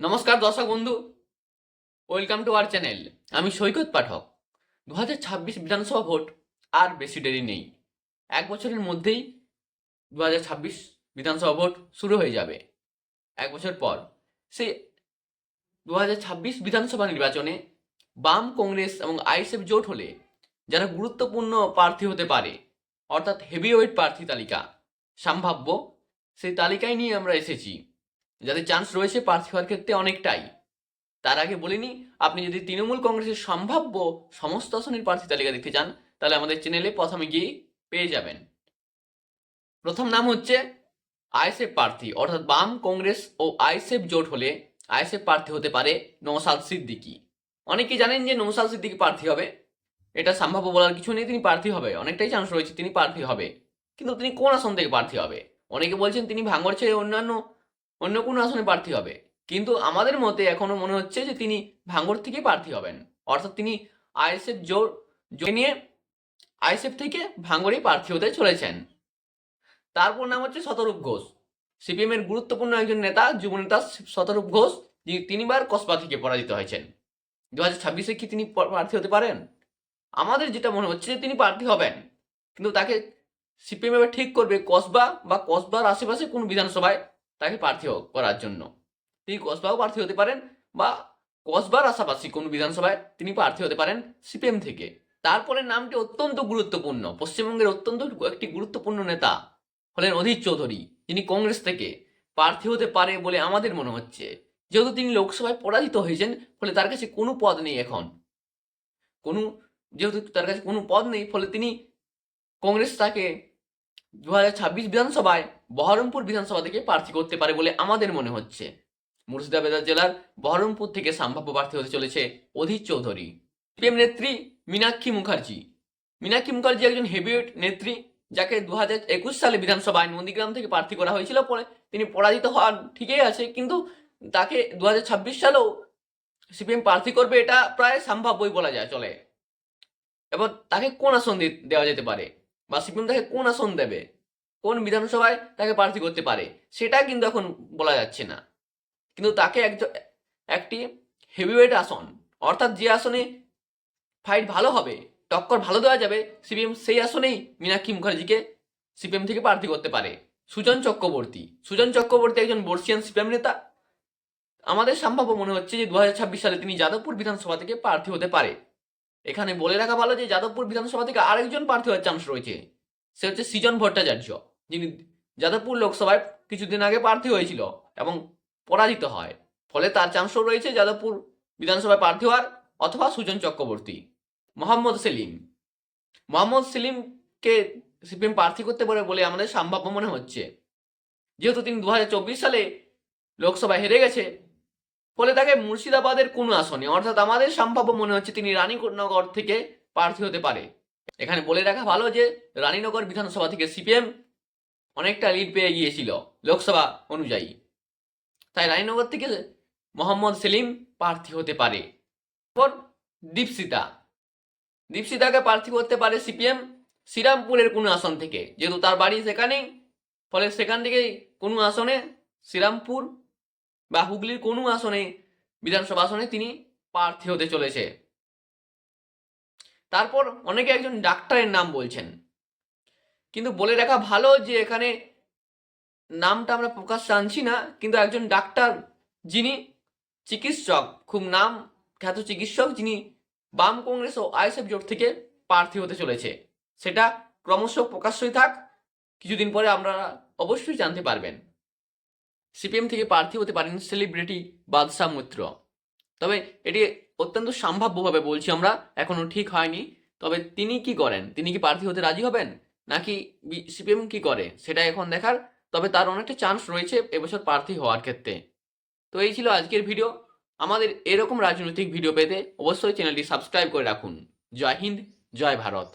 নমস্কার দর্শক বন্ধু। ওয়েলকাম টু আওয়ার চ্যানেল আমি সৈকত পাঠক। দু হাজার ছাব্বিশ বিধানসভা ভোট আর বেশি দেরি নেই। এক বছরের মধ্যেই দু হাজার ছাব্বিশ বিধানসভা ভোট শুরু হয়ে যাবে। এক বছর পর সেই দু হাজার ছাব্বিশ বিধানসভা নির্বাচনে বাম কংগ্রেস এবং আইএসএফ জোট হলে যারা গুরুত্বপূর্ণ প্রার্থী হতে পারে, অর্থাৎ হেভিওয়েট প্রার্থী তালিকা, সম্ভাব্য সেই তালিকায় নিয়ে আমরা এসেছি। যাদের চান্স রয়েছে প্রার্থী হওয়ার ক্ষেত্রে অনেকটাই। তার আগে বলিনি, আপনি যদি তৃণমূল কংগ্রেসের সম্ভাব্য সমস্ত আসনের প্রার্থী তালিকা দেখতে চান, তাহলে আমাদের চ্যানেলে প্রথমে গিয়ে পেয়ে যাবেন। প্রথম নাম হচ্ছে আইএসএফ প্রার্থী, অর্থাৎ বাম কংগ্রেস ও আইএসএফ জোট হলে আইএসএফ প্রার্থী হতে পারে নৌসাদ সিদ্দিকি। অনেকেই জানেন যে নৌসাদ সিদ্দিকি প্রার্থী হবে। এটা সম্ভাব্য বলার কিছু নেই, তিনি প্রার্থী হবে। অনেকটাই চান্স রয়েছে তিনি প্রার্থী হবে। কিন্তু তিনি কোন আসন থেকে প্রার্থী হবে? অনেকে বলছেন তিনি ভাঙড় ছেড়ে অন্যান্য অন্য কোনো আসনে প্রার্থী হবে। কিন্তু আমাদের মতে এখনও মনে হচ্ছে যে তিনি ভাঙ্গর থেকেই প্রার্থী হবেন। অর্থাৎ তিনি আইএসএফ জোর জয় নিয়ে আইএসএফ থেকে ভাঙড়েই প্রার্থী হতে চলেছেন। তারপর নাম হচ্ছে শতরূপ ঘোষ। সিপিএম এর গুরুত্বপূর্ণ একজন নেতা যুব নেতা শতরূপ ঘোষ, যিনি তিনবার কসবা থেকে পরাজিত হয়েছেন। দু হাজার ছাব্বিশে কি তিনি প্রার্থী হতে পারেন? আমাদের যেটা মনে হচ্ছে যে তিনি প্রার্থী হবেন। কিন্তু তাকে সিপিএম ঠিক করবে কসবা বা কসবার আশেপাশে কোন বিধানসভায় তাকে প্রার্থী করার জন্য। তিনি কসবাও প্রার্থী হতে পারেন বা কসবার আশাপাশি কোন বিধানসভায় তিনি প্রার্থী হতে পারেন সিপিএম থেকে। তারপরে নামটি অত্যন্ত গুরুত্বপূর্ণ। পশ্চিমবঙ্গের অত্যন্ত একটি গুরুত্বপূর্ণ নেতা হলেন অধীর চৌধুরী। যিনি কংগ্রেস থেকে প্রার্থী হতে পারে বলে আমাদের মনে হচ্ছে। যেহেতু তিনি লোকসভায় পরাজিত হয়েছেন, ফলে তার কাছে কোনো পদ নেই এখন। কোনো যেহেতু তার কাছে কোনো পদ নেই, ফলে তিনি কংগ্রেস তাকে দু হাজার ছাব্বিশ বিধানসভায় বহরমপুর বিধানসভা থেকে প্রার্থী করতে পারে বলে আমাদের মনে হচ্ছে। মুর্শিদাবাদ জেলার বহরমপুর থেকে সম্ভাব্য প্রার্থী হতে চলেছে অধীর চৌধুরী। সিপিএম নেত্রী মীনাক্ষী মুখার্জি। মীনাক্ষী মুখার্জি একজন হেভিওয়েট নেত্রী, যাকে দু হাজার একুশ সালে বিধানসভায় নন্দীগ্রাম থেকে প্রার্থী করা হয়েছিল পরে তিনি পরাজিত হওয়ার ঠিকই আছে, কিন্তু তাকে দু হাজার ছাব্বিশ সালেও সিপিএম প্রার্থী করবে এটা প্রায় সম্ভাব্যই বলা যায়, চলে। এবার তাকে কোন আসন দেওয়া যেতে পারে? বা সিপিএম তাকে কোন আসন দেবে? কোন বিধানসভায় তাকে প্রার্থী করতে পারে, সেটা কিন্তু এখন বলা যাচ্ছে না। কিন্তু তাকে একজন একটি হেভিওয়েট আসন, অর্থাৎ যে আসনে ফাইট ভালো হবে, টক্কর ভালো দেওয়া যাবে, সিপিএম সেই আসনেই মীনাক্ষী মুখার্জিকে সিপিএম থেকে প্রার্থী করতে পারে। সুজন চক্রবর্তী সুজন চক্রবর্তী একজন বর্ষিয়ান সিপিএম নেতা। আমাদের সম্ভাব্য মনে হচ্ছে যে দু হাজার ছাব্বিশ সালে তিনি যাদবপুর বিধানসভা থেকে প্রার্থী হতে পারে। এখানে বলে রাখা ভালো যে যাদবপুর বিধানসভা থেকে আরেকজন প্রার্থী হওয়ার চান্স রয়েছে, সে হচ্ছে সৃজন ভট্টাচার্য। যিনি যাদবপুর লোকসভায় কিছুদিন আগে প্রার্থী হয়েছিল এবং পরাজিত হয়। ফলে তার চান্সও রয়েছে যাদবপুর বিধানসভায় প্রার্থী হওয়ার অথবা সুজন চক্রবর্তী। মোহাম্মদ সেলিম। মোহাম্মদ সেলিমকে সিপিএম প্রার্থী করতে পারে বলে আমাদের সম্ভাব্য মনে হচ্ছে। যেহেতু তিনি দু হাজার চব্বিশ সালে লোকসভায় হেরে গেছে, ফলে তাকে মুর্শিদাবাদের কোনো আসনে, অর্থাৎ আমাদের সম্ভাব্য মনে হচ্ছে তিনি রানীনগর থেকে প্রার্থী হতে পারে। এখানে বলে রাখা ভালো যে রানীনগর বিধানসভা থেকে সিপিএম অনেকটা লিড পেয়ে গিয়েছিল লোকসভা অনুযায়ী। তাই রায়নগর থেকে মোহাম্মদ সেলিম প্রার্থী হতে পারে। পর দীপসিতা দীপসিতাকে প্রার্থী করতে পারে সিপিএম শ্রীরামপুরের কোনো আসন থেকে। যেহেতু তার বাড়ি সেখানেই, ফলে সেখান থেকেই কোনো আসনে শ্রীরামপুর বা হুগলির কোনো আসনে, বিধানসভা আসনে তিনি প্রার্থী হতে চলেছে। তারপর অনেকে একজন ডাক্তারের নাম বলছেন। কিন্তু বলে রাখা ভালো যে এখানে নামটা আমরা প্রকাশ আনছি না, কিন্তু একজন ডাক্তার যিনি চিকিৎসক, খুব নাম খ্যাত চিকিৎসক, যিনি বাম কংগ্রেস ও আইএসএফ জোট থেকে প্রার্থী হতে চলেছে। সেটা ক্রমশ প্রকাশ্যই থাক, কিছুদিন পরে আমরা অবশ্যই জানতে পারবেন। সিপিএম থেকে প্রার্থী হতে পারেন সেলিব্রিটি বাদশাহ মিত্র। তবে এটি অত্যন্ত সম্ভাব্যভাবে বলছি আমরা, এখনও ঠিক হয়নি। তবে তিনি কি করেন? তিনি কি প্রার্থী হতে রাজি হবেন? নাকি সিপিএম কি করে? সেটা এখন দেখার, তবে তার অনেকটা চান্স রয়েছে এবছর প্রার্থী হওয়ার ক্ষেত্রে। তো এই ছিল আজকের ভিডিও আমাদের এরকম রাজনৈতিক ভিডিও পেতে অবশ্যই চ্যানেলটি সাবস্ক্রাইব করে রাখুন। জয় হিন্দ, জয় ভারত।